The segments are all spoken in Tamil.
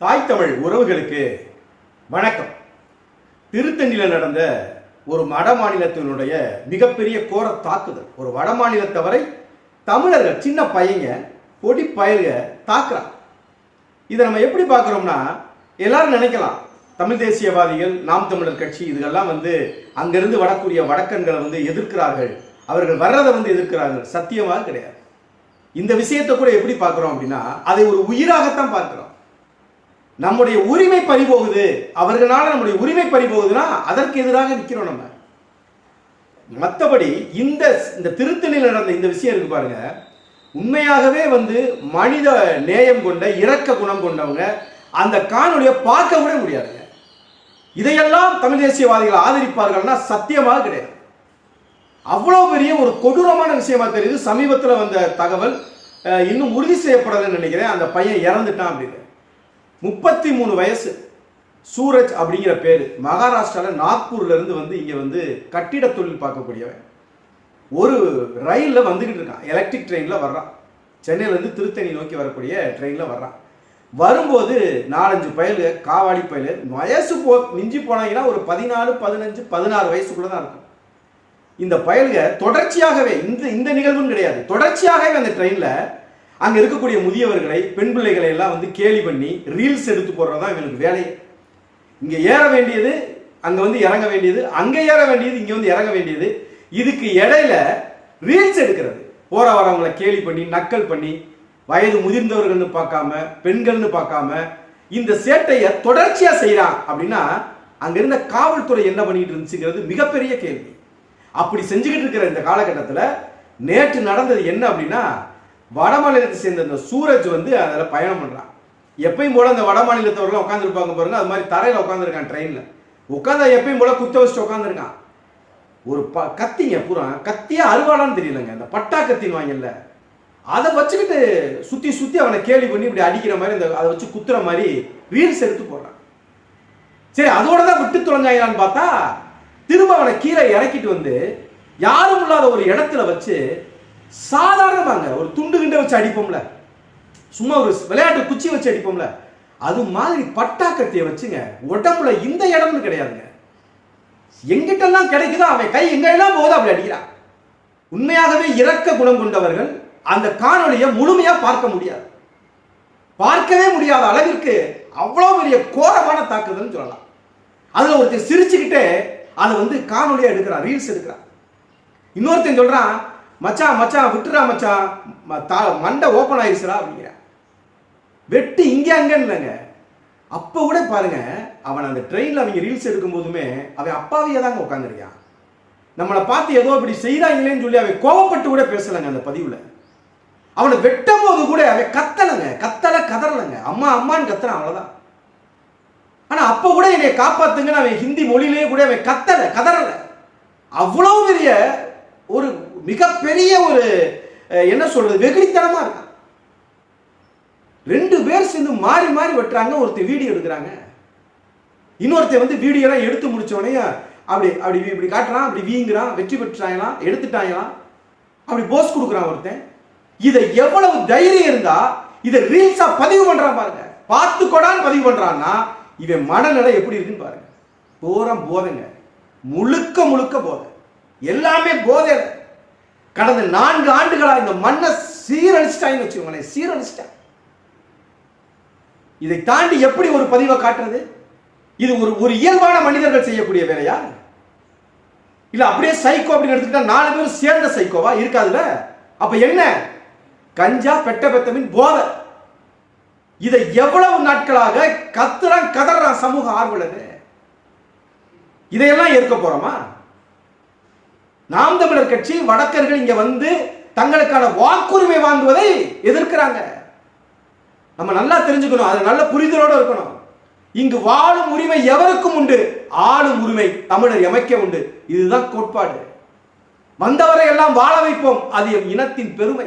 தாய் தமிழ் உறவுகளுக்கு வணக்கம். திருத்தணியில் நடந்த ஒரு வட மாநிலத்தினுடைய மிகப்பெரிய கோர தாக்குதல். ஒரு வட மாநிலத்தவரை தமிழர்கள் சின்ன பையங்க பொடி பயிர்க தாக்குறான் இதை நம்ம எப்படி பார்க்குறோம்னா எல்லாரும் நினைக்கலாம். தமிழ் தேசியவாதிகள் நாம் தமிழர் கட்சி இதுகெல்லாம் வந்து அங்கிருந்து வரக்கூடிய வடக்கன்களை வந்து எதிர்க்கிறார்கள். அவர்கள் வர்றதை வந்து எதிர்க்கிறார்கள். சத்தியமாக கிடையாது. இந்த விஷயத்தை கூட எப்படி பார்க்குறோம் அப்படின்னா அதை ஒரு உயிராகத்தான் பார்க்குறோம். நம்முடைய உரிமை பறிபோகுது. அவர்களால் நம்முடைய உரிமை பறிபோகுதுன்னா அதற்கு எதிராக நிற்கிறோம் நம்ம. மற்றபடி இந்த இந்த திருத்தணியில் நடந்த இந்த விஷயம் இருக்கு பாருங்க. உண்மையாகவே வந்து மனித நேயம் கொண்ட இரக்க குணம் கொண்டவங்க அந்த காணொலியை பார்க்க கூட முடியாதுங்க. இதையெல்லாம் தமிழ் தேசியவாதிகள் ஆதரிப்பார்கள்னா சத்தியமாக கிடையாது. அவ்வளோ பெரிய ஒரு கொடூரமான விஷயமா தெரியுது. சமீபத்தில் வந்த தகவல் இன்னும் உறுதி செய்யப்படலைன்னு நினைக்கிறேன். அந்த பையன் இறந்துட்டான் அப்படின்னு. முப்பத்தி மூணு வயசு. சூரஜ் அப்படிங்கிற பேர். மகாராஷ்டிராவில் நாக்பூர்ல இருந்து வந்து இங்கே வந்து கட்டிட தொழில் பார்க்கக்கூடியவன். ஒரு ரயிலில் வந்துக்கிட்டு இருக்கான். எலக்ட்ரிக் ட்ரெயினில் வர்றான். சென்னையிலேருந்து திருத்தணி நோக்கி வரக்கூடிய ட்ரெயினில் வர்றான். வரும்போது நாலஞ்சு பயலு காவாடி பயலு வயசு போ மிஞ்சி போனாங்கன்னா ஒரு பதினாலு பதினஞ்சு பதினாறு வயசுக்குள்ள தான் இருக்கும். இந்த பயல்க தொடர்ச்சியாகவே இந்த இந்த நிகழ்வும் கிடையாது. தொடர்ச்சியாகவே அந்த ட்ரெயினில் அங்கே இருக்கக்கூடிய முதியவர்களை பெண் பிள்ளைகளை எல்லாம் வந்து கேலி பண்ணி ரீல்ஸ் எடுத்து போடுறது தான் இவனுக்கு வேலையே இங்கே ஏற வேண்டியது அங்கே வந்து இறங்க வேண்டியது அங்கே ஏற வேண்டியது இங்கே வந்து இறங்க வேண்டியது. இதுக்கு இடையில ரீல்ஸ் எடுக்கிறது. போற வரவங்களை கேலி பண்ணி நக்கல் பண்ணி வயது முதிர்ந்தவர்கள்னு பார்க்காம பெண்கள்னு பார்க்காம இந்த சேட்டையை தொடர்ச்சியா செய்யறான் அப்படின்னா அங்க இருந்த காவல்துறை என்ன பண்ணிட்டு இருந்துச்சுங்கிறது மிகப்பெரிய கேள்வி. அப்படி செஞ்சுக்கிட்டு இருக்கிற இந்த காலகட்டத்தில் நேற்று நடந்தது என்ன அப்படின்னா வடமாநிலத்தை சேர்ந்த அந்த சூரஜ் வந்து அதில் பயணம் பண்ணுறான் எப்பயும் போல அந்த வடமாநிலத்தவர்கள் உட்காந்துருப்பாங்க பாருங்க அது மாதிரி தரையில் உட்காந்துருக்கான் ட்ரெயினில் உட்காந்தா எப்பயும் போல குத்த வச்சுட்டு உட்காந்துருக்கான் ஒரு ப கத்திங்க பூரா கத்தியா அருவாளான்னு தெரியலங்க. இந்த பட்டா கத்தின்னு வாங்கல. அதை வச்சுக்கிட்டு சுற்றி சுற்றி அவனை கேலி பண்ணி இப்படி அடிக்கிற மாதிரி இந்த அதை வச்சு குத்துற மாதிரி ரீல்ஸ் எடுத்து போடுறான். சரி அதோட தான் விட்டு தொலைஞ்சாயிலான்னு பார்த்தா திரும்ப அவனை கீழே இறக்கிட்டு வந்து யாரும் இல்லாத ஒரு இடத்துல வச்சு சாதாரணமாங்க. ஒரு துண்டு கிண்ட வச்சு அடிப்போம்ல. சும்மா ஒரு விளையாட்டு குச்சி வச்சு அடிப்போம்ல. அது மாதிரி பட்டாக்கத்தியை வச்சுங்க. உடம்புல இந்த இடம்னு கிடையாதுங்க. எங்கிட்டெல்லாம் கிடைக்குதோ அவன் கை எங்கெல்லாம் போதோ அப்படி அடிக்கிறான். உண்மையாகவே இறக்க குணம் கொண்டவர்கள் அந்த காணொளியை முழுமையா பார்க்க முடியாது. பார்க்கவே முடியாத அளவிற்கு அவ்வளோ பெரிய கோரமான தாக்குதல்னு சொல்லலாம். அதுல ஒருத்தர் சிரிச்சுக்கிட்டே அதை வந்து காணொளியா எடுக்கிறான் ரீல்ஸ் எடுக்கிறான். இன்னொருத்தன் சொல்றான் மச்சான் மச்சான் விட்டுறா மச்சான் தா- மண்டை ஓப்பன் ஆயிருச்சுடா அப்படிங்கிற. வெட்டு இங்கே அங்கன்னு இல்லைங்க அப்போ கூட பாருங்க அவன் அந்த ட்ரெயினில் அவங்க ரீல்ஸ் எடுக்கும் போதுமே அவன் அப்பாவையே தாங்க உட்காந்துருக்கான் நம்மளை பார்த்து ஏதோ இப்படி செய்கிறாங்களேன்னு சொல்லி அவன் கோவப்பட்டு கூட பேசலைங்க அந்த பதிவில். அவனை வெட்டும் போது கூட அவன் கத்தலைங்க கத்தலை கதறலைங்க. அம்மா அம்மான்னு கத்துறான் அவ்வளோதான் ஆனால் அப்போ கூட என்னை காப்பாத்துங்கன்னு அவன் ஹிந்தி மொழியிலேயே கூட அவன் கத்தலை கதறலை. அவ்வளோ பெரிய ஒரு மிகப்பெரிய ஒரு என்ன சொல்றது வெகுளித்தனமா இருக்கான். ரெண்டு பேர் சேர்ந்து மாறி மாறி வெட்டுறாங்க ஒருத்தர் வீடியோ எடுக்கிறாங்க. இன்னொருத்தர் வந்து வீடியோலாம் எடுத்து முடிச்ச உடனே அப்படி அப்படி இப்படி காட்டுறான் அப்படி வீங்குறான் வெற்றி பெற்றாங்களாம் எடுத்துட்டாங்களாம் அப்படி போஸ் கொடுக்குறான் ஒருத்தன். இதை எவ்வளவு தைரியம் இருந்தா இதை ரீல்ஸா பதிவு பண்றான் பாருங்க. பார்த்து கொடான்னு பதிவு பண்றான்னா இவன் மனநிலை எப்படி இருக்குன்னு பாருங்க. பூரம் போதைங்க முழுக்க முழுக்க போதை எல்லாமே போதை கடந்த நான்கு ஆண்டுகளாக இந்த மண்ணை சீரழிச்சிட்டாங்கன்னு வச்சுக்கோங்களேன் சீரழிச்சிட்டாங்க இதை தாண்டி எப்படி ஒரு பதிவை காட்டுறது? இது ஒரு ஒரு இயல்பான மனிதர்கள் செய்யக்கூடிய வேலையா? இல்ல அப்படியே சைக்கோ அப்படின்னு எடுத்துக்கிட்டா நாலு பேரும் சேர்ந்த சைக்கோவா இருக்காதுல்ல? அப்ப என்ன? கஞ்சா பெட்ட பெத்தமின் போதை. இதை எவ்வளவு நாட்களாக கத்துறான் கதறான் சமூக ஆர்வலர் இதையெல்லாம் ஏற்க போறோமா? நாம் தமிழர் கட்சி வடக்கர்கள் இங்க வந்து தங்களுக்கான வாக்குரிமை வாங்குவதை எதிர்க்கிறாங்க. நம்ம நல்லா தெரிஞ்சுக்கணும் அது நல்ல புரிதலோட இருக்கணும். இங்கு வாழும் உரிமை எவருக்கும் உண்டு? ஆளும் உரிமை தமிழர் எமைக்க உண்டு. இதுதான் கோட்பாடு. வந்தவரை எல்லாம் வாழ வைப்போம் அது என் இனத்தின் பெருமை.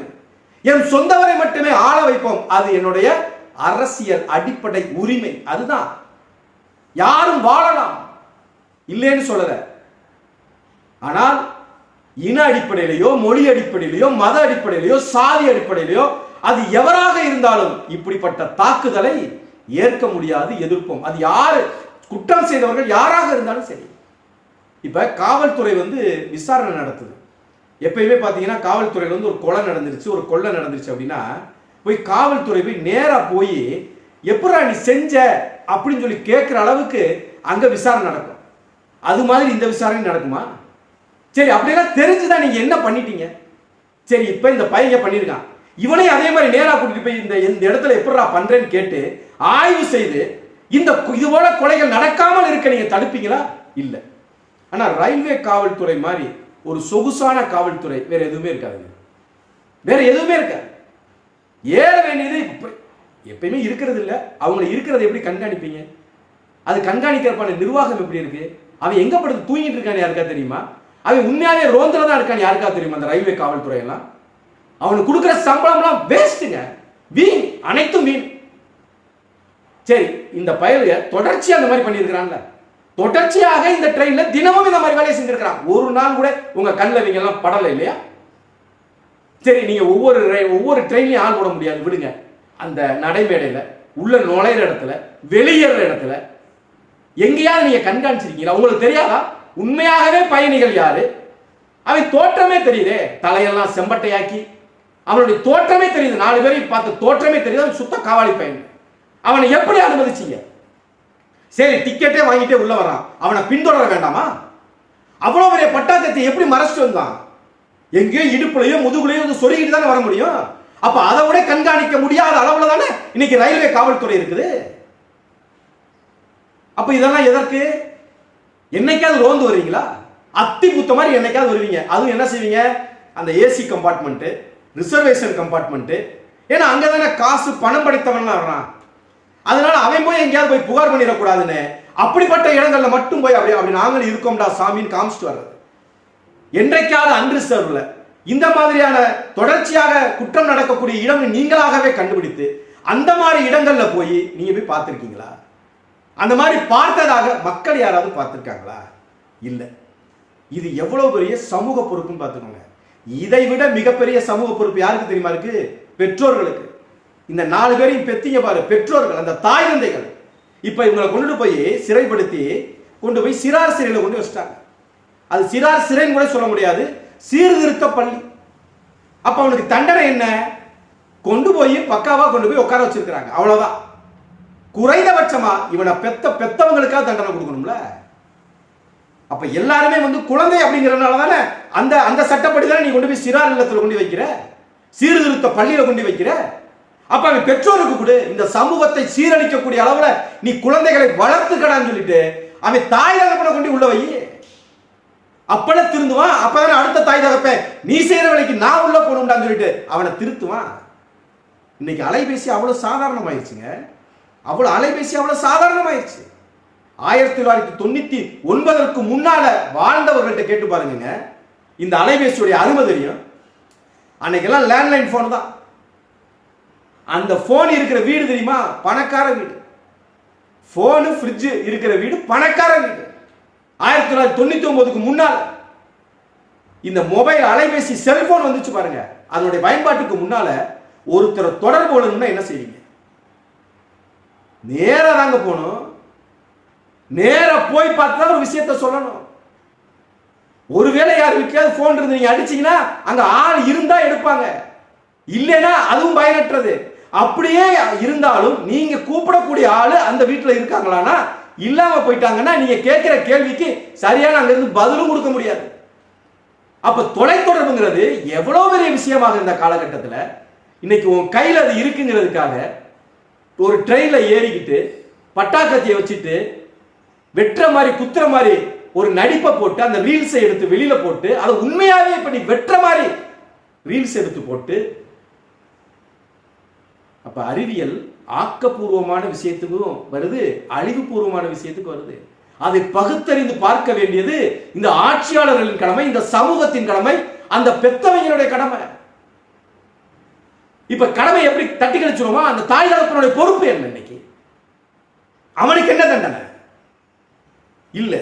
என் சொந்தவரை மட்டுமே ஆள வைப்போம் அது என்னுடைய அரசியல் அடிப்படை உரிமை. அதுதான். யாரும் வாழலாம். இல்லைன்னு சொல்லல. ஆனால் இன அடிப்படையிலையோ மொழி அடிப்படையிலையோ மத அடிப்படையிலையோ சாதி அடிப்படையிலையோ அது எவராக இருந்தாலும் இப்படிப்பட்ட தாக்குதலை ஏற்க முடியாது எதிர்ப்போம். அது யார்? குற்றம் செய்தவர்கள் யாராக இருந்தாலும் சரி. இப்ப காவல்துறை வந்து விசாரணை நடத்துது. எப்பயுமே பார்த்தீங்கன்னா காவல்துறையில் வந்து ஒரு கொலை நடந்துருச்சு ஒரு கொள்ளை நடந்துருச்சு அப்படின்னா போய் காவல்துறை போய் நேரா போய் எப்படா நீ செஞ்ச? அப்படின்னு சொல்லி கேட்குற அளவுக்கு அங்க விசாரணை நடக்கும். அது மாதிரி இந்த விசாரணை நடக்குமா? சரி அப்படியெல்லாம் தெரிஞ்சுதான் நீங்க என்ன பண்ணிட்டீங்க? சரி இப்போ இந்த பையன் பண்ணியிருக்கான் இவனையும் அதே மாதிரி நேரா கூட்டிட்டு போய் இந்த இந்த இடத்துல எப்படா பண்றேன்னு கேட்டு ஆய்வு செய்து இந்த இது போல கொலைகள் நடக்காமல் இருக்க நீங்க தடுப்பீங்களா? இல்ல. ஆனா ரயில்வே காவல்துறை மாதிரி ஒரு சொகுசான காவல்துறை வேற எதுவுமே இருக்காதுங்க. வேற எதுவுமே இருக்காது. ஏற வேண்டியது எப்பயுமே இருக்கிறது இல்ல. அவங்க இருக்கிறத எப்படி கண்காணிப்பீங்க? அது கண்காணிக்கிறப்பான நிர்வாகம் எப்படி இருக்கு? அவன் எங்க படுத்து தூங்கிட்டு இருக்கான்னு யாருக்கா தெரியுமா? அவன் உண்மையாவே ரோந்தில் தான் இருக்கான்னு யாருக்கா தெரியுமா அந்த ரயில்வே காவல்துறை எல்லாம் அவனுக்கு கொடுக்குற சம்பளம்லாம் வேஸ்ட்டுங்க வீண் அனைத்தும் வீண். சரி இந்த பயலுக தொடர்ச்சியாக அந்த மாதிரி பண்ணியிருக்கிறான்ல. தொடர்ச்சியாக இந்த ட்ரெயின்ல தினமும் இந்த மாதிரி வேலையை செஞ்சிருக்கிறான். ஒரு நாள் கூட உங்க கண்ணில் இவங்க எல்லாம் படலை இல்லையா? சரி நீங்க ஒவ்வொரு ஒவ்வொரு ட்ரெயின்லையும் ஆள் போட முடியாது. விடுங்க. அந்த நடைமேடையில உள்ள நுழையிற இடத்துல வெளியேற இடத்துல எங்கேயாவது நீங்க கண்காணிச்சிருக்கீங்களா? உங்களுக்கு தெரியாதா? உண்மையாகவே பயணிகள் யாரு? அவன் தோற்றமே தெரியுதே. தலையெல்லாம் செம்பட்டையாக்கி அவனுடைய தோற்றமே தெரியுது. நாலு பேரையும் பார்த்து தோற்றமே தெரியுது. அவன் சுத்த காவாளி பயணி அவனை எப்படி அனுமதிச்சீங்க? சரி டிக்கெட்டே வாங்கிட்டே உள்ள வரான் அவனை பின்தொடர வேண்டாமா? அவ்வளவு பெரிய பட்டாக்கத்தை எப்படி மறைச்சிட்டு வந்தான்? எங்கேயோ இடுப்புலையோ முதுகுலையோ வந்து சொருகிட்டு தானே வர முடியும்? அப்ப அதை விட கண்காணிக்க முடியாத அளவுல தானே இன்னைக்கு ரயில்வே காவல்துறை இருக்குது? அப்ப இதெல்லாம் எதற்கு? என்னைக்காவது ரோந்து வருவீங்களா? அத்தி புத்த மாதிரி என்னைக்காவது வருவீங்க. அதுவும் என்ன செய்வீங்க? அந்த ஏசி கம்பார்ட்மெண்ட்டு ரிசர்வேஷன் கம்பார்ட்மெண்ட்டு ஏன்னா அங்கே தானே காசு பணம் படைத்தவன்லாம் வர்றான். அதனால அவன் போய் எங்கேயாவது போய் புகார் பண்ணிடக்கூடாதுன்னு அப்படிப்பட்ட இடங்கள்ல மட்டும் போய் அப்படி அப்படி நாங்களும் இருக்கோம்டா சாமின்னு காமிச்சிட்டு வர்றது. என்றைக்காவது அன்ரிசர்வ்ல இந்த மாதிரியான தொடர்ச்சியாக குற்றம் நடக்கக்கூடிய இடம் நீங்களாகவே கண்டுபிடித்து அந்த மாதிரி இடங்கள்ல போய் நீங்க போய் பார்த்துருக்கீங்களா? அந்த மாதிரி பார்த்ததாக மக்கள் யாராவது பார்த்துருக்காங்களா? இல்லை. இது எவ்வளவு பெரிய சமூக பொறுப்புன்னு பார்த்துக்கோங்க. இதை விட மிகப்பெரிய சமூக பொறுப்பு யாருக்கு தெரியுமா இருக்கு? பெற்றோர்களுக்கு. இந்த நாலு பேரையும் பெத்திங்க பாரு பெற்றோர்கள் அந்த தாய் தந்தைகள். இப்ப இவங்களை கொண்டு போய் சிறைப்படுத்தி கொண்டு போய் சிறார் சிறையில் கொண்டு வச்சிட்டாங்க. அது சிறார் சிறைன்னு கூட சொல்ல முடியாது. சீர்திருத்த பள்ளி. அப்ப அவனுக்கு தண்டனை என்ன? கொண்டு போய் பக்காவா கொண்டு போய் உட்கார வச்சிருக்கிறாங்க. அவ்வளவுதான். குறைந்தபட்சமா இவனை பெத்த பெத்தவங்களுக்காக தண்டனை கொடுக்கணும்ல? அப்ப எல்லாருமே வந்து குழந்தை அப்படிங்கறதுனால தானே அந்த அந்த சட்டப்படி தானே நீ கொண்டு போய் சிறார் இல்லத்தில் கொண்டு வைக்கிற? சீர்திருத்த பள்ளியில கொண்டு வைக்கிற? அப்ப அவன் பெற்றோருக்கு கொடு. இந்த சமூகத்தை சீரழிக்கக்கூடிய அளவுல நீ குழந்தைகளை வளர்த்துக்கடான்னு சொல்லிட்டு அவன் தாய் தகப்பனை கொண்டு உள்ள வை. அப்பன திருந்துவான். அப்பதானே அடுத்த தாய் தகப்பன் நீ செய்யற வேலைக்கு நான் உள்ள போகணும்டான்னு சொல்லிட்டு அவனை திருத்துவான். இன்னைக்கு அலைபேசி அவ்வளவு சாதாரணமாயிருச்சுங்க. அவ்வளோ அலைபேசி அவ்வளோ சாதாரணமாயிருச்சு. ஆயிரத்தி தொள்ளாயிரத்தி தொண்ணூத்தி ஒன்பதற்கு முன்னால வாழ்ந்தவர்கள்ட்ட கேட்டு பாருங்க இந்த அலைபேசியுடைய அருமை தெரியும். அன்னைக்கெல்லாம் லேண்ட்லைன் ஃபோன் தான். அந்த ஃபோன் இருக்கிற வீடு தெரியுமா? பணக்கார வீடு. ஃபோனு ஃப்ரிட்ஜு இருக்கிற வீடு பணக்கார வீடு. ஆயிரத்தி தொள்ளாயிரத்தி தொண்ணூத்தி ஒன்பதுக்கு முன்னால் இந்த மொபைல் அலைபேசி செல்போன் வந்துச்சு பாருங்க. அதனுடைய பயன்பாட்டுக்கு முன்னால ஒருத்தரை தொடர்பு கொள்ளணும்னா என்ன செய்வீங்க? நேராக தாங்க போகணும். நேராக போய் பார்த்து தான் ஒரு விஷயத்த சொல்லணும். ஒருவேளை யார் வீட்லயாவது ஃபோன் இருந்து நீங்கள் அடிச்சீங்கன்னா அங்கே ஆள் இருந்தால் எடுப்பாங்க. இல்லைன்னா அதுவும் பயனற்றது. அப்படியே இருந்தாலும் நீங்கள் கூப்பிடக்கூடிய ஆள் அந்த வீட்டில் இருக்காங்களான்னா இல்லாமல் போயிட்டாங்கன்னா நீங்கள் கேட்குற கேள்விக்கு சரியான அங்கேருந்து பதிலும் கொடுக்க முடியாது. அப்போ தொலைத்தொடர்புங்கிறது எவ்வளோ பெரிய விஷயமாக இந்த காலகட்டத்தில் இன்னைக்கு உன் கையில் அது இருக்குங்கிறதுக்காக ஒரு ட்ரெயினில் ஏறிக்கிட்டு பட்டாக்கத்தியை வச்சுட்டு வெட்டுற மாதிரி குத்துற மாதிரி ஒரு நடிப்பை போட்டு அந்த ரீல்ஸை எடுத்து வெளியில போட்டு அதை உண்மையாவே இப்ப நீ வெட்டுற மாதிரி ரீல்ஸ் எடுத்து போட்டு அப்ப அறிவியல் ஆக்கப்பூர்வமான விஷயத்துக்கும் வருது அழிவுபூர்வமான விஷயத்துக்கு வருது. அதை பகுத்தறிந்து பார்க்க வேண்டியது இந்த ஆட்சியாளர்களின் கடமை இந்த சமூகத்தின் கடமை அந்த பெத்தவங்களுடைய கடமை. இப்ப கடமை எப்படி தட்டி கழிச்சிருவோமா அந்த தாய் தகப்பனுடைய பொறுப்பு என்ன இன்னைக்கு? அவனுக்கு என்ன தண்டனை? இல்ல.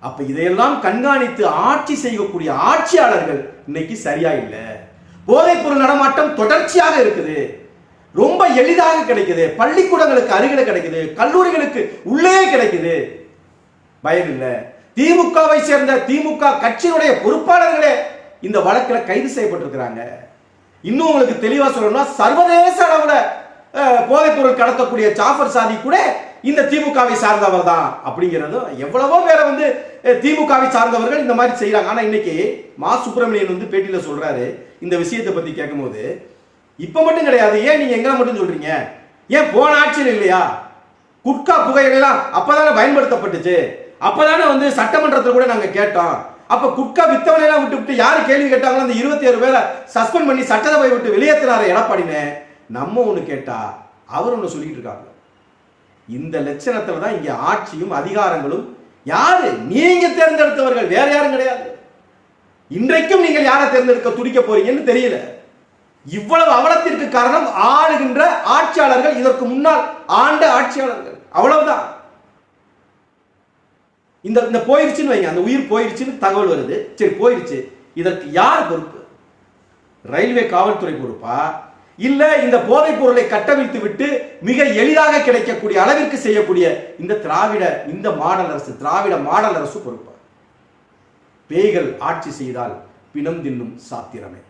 அப்ப இதையெல்லாம் கண்காணித்து ஆட்சி செய்யக்கூடிய ஆட்சியாளர்கள் இன்னைக்கு சரியா இல்லை. போதைப்பொருள் நடமாட்டம் தொடர்ச்சியாக இருக்குது. ரொம்ப எளிதாக கிடைக்குது. பள்ளிக்கூடங்களுக்கு அருகில கிடைக்குது. கல்லூரிகளுக்கு உள்ளே கிடைக்குது. பயம் இல்லை. திமுகவை சேர்ந்த திமுக கட்சியினுடைய பொறுப்பாளர்களே இந்த வழக்கில் கைது செய்யப்பட்டிருக்கிறாங்க. இன்னும் உங்களுக்கு தெளிவா சொல்லணும்னா சர்வதேச அளவுல போதைப்பொருள் கடத்தக்கூடிய ஜாஃபர் சாதி கூட இந்த திமுகவை சார்ந்தவர் தான் அப்படிங்கிறதும் எவ்வளவோ பேரை வந்து திமுகவை சார்ந்தவர்கள் இந்த மாதிரி செய்யறாங்க ஆனா இன்னைக்கு மா. சுப்பிரமணியன் வந்து பேட்டியில சொல்றாரு இந்த விஷயத்தை பத்தி கேட்கும்போது இப்ப மட்டும் கிடையாது. ஏன் நீங்க எங்களை மட்டும் சொல்றீங்க? ஏன் போன ஆட்சியில் இல்லையா? குட்கா அப்போ அப்பதானே பயன்படுத்தப்பட்டுச்சு? அப்பதானே வந்து சட்டமன்றத்தில் கூட நாங்க கேட்டோம். அப்ப குட்கா வித்தவனை எல்லாம் விட்டு விட்டு யாரு கேள்வி கேட்டாங்களோ அந்த இருபத்தி ஏழு பேரை சஸ்பெண்ட் பண்ணி சட்டசபை விட்டு வெளியேற்றினாரு எடப்பாடினே நம்ம ஒண்ணு கேட்டா அவர் ஒண்ணு சொல்லிட்டு இருக்காங்க இந்த லட்சணத்துல தான் இங்க ஆட்சியும் அதிகாரங்களும் யாரு? நீங்க தேர்ந்தெடுத்தவர்கள் வேற யாரும் கிடையாது. இன்றைக்கும் நீங்கள் யாரை தேர்ந்தெடுக்க துடிக்க போறீங்கன்னு தெரியல. இவ்வளவு அவலத்திற்கு காரணம் ஆளுகின்ற ஆட்சியாளர்கள் இதற்கு முன்னால் ஆண்ட ஆட்சியாளர்கள். அவ்வளவுதான். இந்த இந்த போயிருச்சுன்னு வைங்க அந்த உயிர் போயிருச்சுன்னு தகவல் வருது. சரி போயிருச்சு. இதற்கு யார் பொறுப்பு? ரயில்வே காவல்துறை பொறுப்பா? இல்ல இந்த போதைப் பொருளை கட்டவிழ்த்து விட்டு மிக எளிதாக கிடைக்கக்கூடிய அளவிற்கு செய்யக்கூடிய இந்த திராவிட இந்த மாடல் அரசு திராவிட மாடல் அரசு பொறுப்பா? பேய்கள் ஆட்சி செய்தால் பிணம் தின்னும் சாத்திரமே.